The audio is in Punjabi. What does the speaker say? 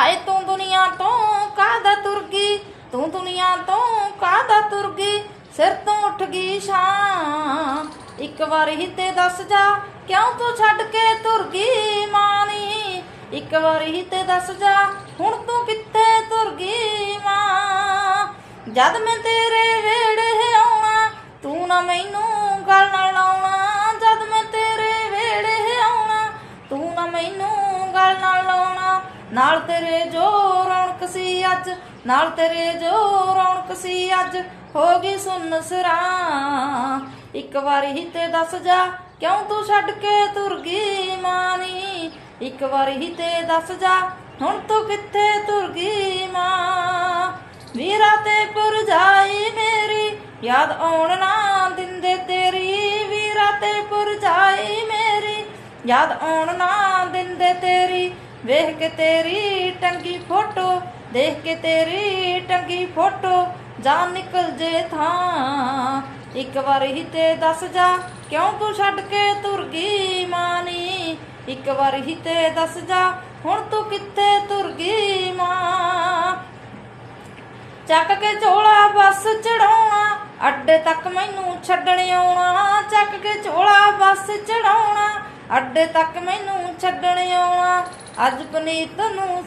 ਹਾਏ ਤੂੰ ਦੁਨੀਆ ਤੋਂ ਕਾਹਦਾ ਤੁਰ ਗਈ? ਤੂੰ ਦੁਨੀਆ ਤੋਂ ਕਾਹਦਾ ਤੁਰ ਗਈ? ਸਿਰ ਤੋਂ ਉੱਠ ਗਈ ਸ਼ਾਂ ਇੱਕ ਵਾਰ ਹੀ ਤੇ ਦੱਸ ਜਾ, ਕਿਉਂ ਤੂੰ ਛੱਡ ਕੇ ਤੁਰ ਗਈ ਮਾਨੀ? ਇੱਕ ਵਾਰ ਹੀ ਤੇ ਦੱਸ ਜਾ, ਹੁਣ ਤੂੰ ਕਿੱਥੇ ਤੁਰ ਗਈ ਮਾਂ? ਜਦ ਮੈਂ ਤੇਰੇ ਵੇੜੇ ਆਉਣਾ, ਤੂੰ ਨਾ ਮੈਨੂੰ ਗੱਲ ਨਾਲ ਲਾਉਣਾ ਜਦ ਮੈਂ ਤੇਰੇ ਵੇੜੇ ਆਉਣਾ, ਤੂੰ ਨਾ ਮੈਨੂੰ ਗੱਲ ਨਾਲ ਨਾਲ ਤੇਰੇ ਜੋ ਰੌਣਕ ਸੀ ਅੱਜ, ਨਾਲ ਤੇਰੇ ਜੋ ਰੌਣਕ ਸੀ ਅੱਜ, ਹੋ ਗਈ ਸੁੰਨ ਸਰਾਂ ਇੱਕ ਵਾਰੀ ਹੀ ਤੇ ਦੱਸ ਜਾ, ਕਿਉਂ ਤੂੰ ਛੱਡ ਕੇ ਤੁਰ ਗਈ ਮਾਨੀ? ਇੱਕ ਵਾਰੀ ਹੀ ਤੇ ਦੱਸ ਜਾ, ਹੁਣ ਤੂੰ ਕਿੱਥੇ ਤੁਰ ਗਈ ਮਾਂ? ਵੀਰਾ ਤੇ ਪੁਰਜਾਈ ਮੇਰੀ, ਯਾਦ ਆਉਣ ਨਾ ਦਿੰਦੇ ਤੇਰੀ। ਵੀਰਾ ਤੇ ਪੁਰਜਾਈ ਮੇਰੀ, ਯਾਦ ਆਉਣ ਨਾ ਦਿੰਦੇ ਤੇਰੀ। ਵੇਖ ਕੇ ਤੇਰੀ ਟੰਗੀ ਫੋਟੋ, ਦੇਖ ਕੇ ਤੇਰੀ ਟੰਗੀ ਫੋਟੋ ਜਾਨ ਨਿਕਲ ਜੇ ਥਾਂ। ਇੱਕ ਵਾਰ ਹੀ ਤੇ ਦੱਸ ਜਾ, ਕਿਉਂ ਤੂੰ ਛੱਡ ਕੇ ਤੁਰ ਗਈ ਮਾਨੀ? ਇੱਕ ਵਾਰ ਹੀ ਤੇ ਦੱਸ ਜਾ, ਹੁਣ ਤੂੰ ਕਿੱਥੇ ਤੁਰ ਗਈ ਮਾਂ? ਚੱਕ ਕੇ ਝੋਲਾ ਬੱਸ ਚੜਾਉਣਾ, ਅੱਡੇ ਤੱਕ ਮੈਨੂੰ ਛੱਡਣ ਆਉਣਾ। ਚੱਕ ਕੇ ਝੋਲਾ ਬੱਸ ਚੜਾਉਣਾ, ਅੱਡੇ ਤੱਕ ਮੈਨੂੰ ਛੱਡਣ ਆਉਣਾ। ਅੱਜ ਪਨੀਤ ਨੂੰ